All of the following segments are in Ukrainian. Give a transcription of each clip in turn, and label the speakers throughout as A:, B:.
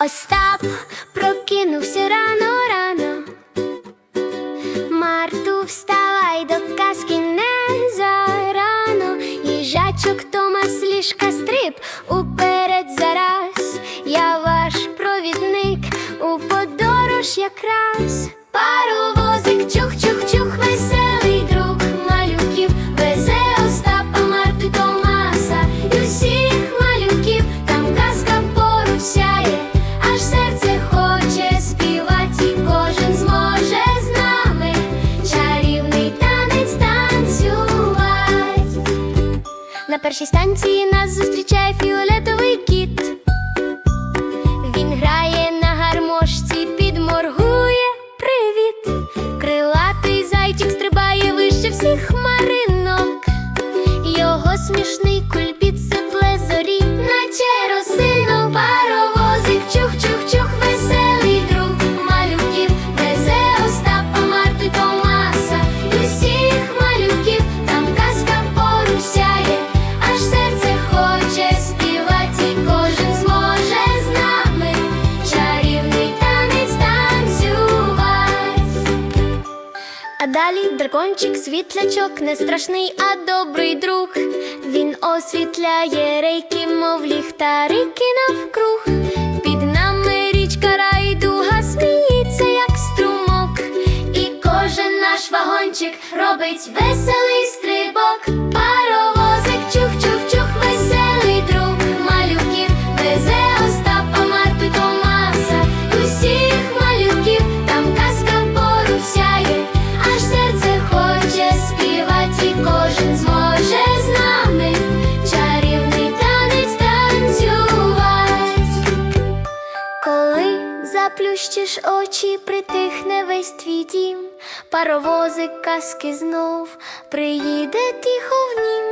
A: Остап прокинувся рано рано. Марту, вставай до казки не зарано. Їжачок Томас ліжка стриб уперед зараз. Я ваш провідник у подорож якраз. Паровозик, На першій станції нас зустрічає фіолетовий кіт. Далі дракончик, світлячок, не страшний, а добрий друг. Він освітляє рейки, мов ліхтарики навкруг. Під нами річка райдуга сміється, як струмок. І кожен наш вагончик робить веселий. Заплющиш очі, притихне весь твій дім, паровозик казки знов приїде тихо в нім,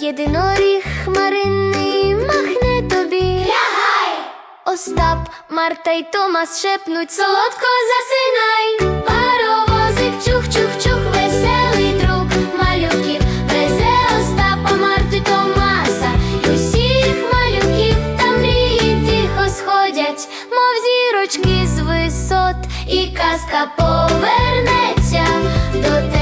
A: єдиноріг хмаринний махне тобі. Лягай! Остап, Марта й Томас шепнуть солодко засинай. і казка повернеться до тебе.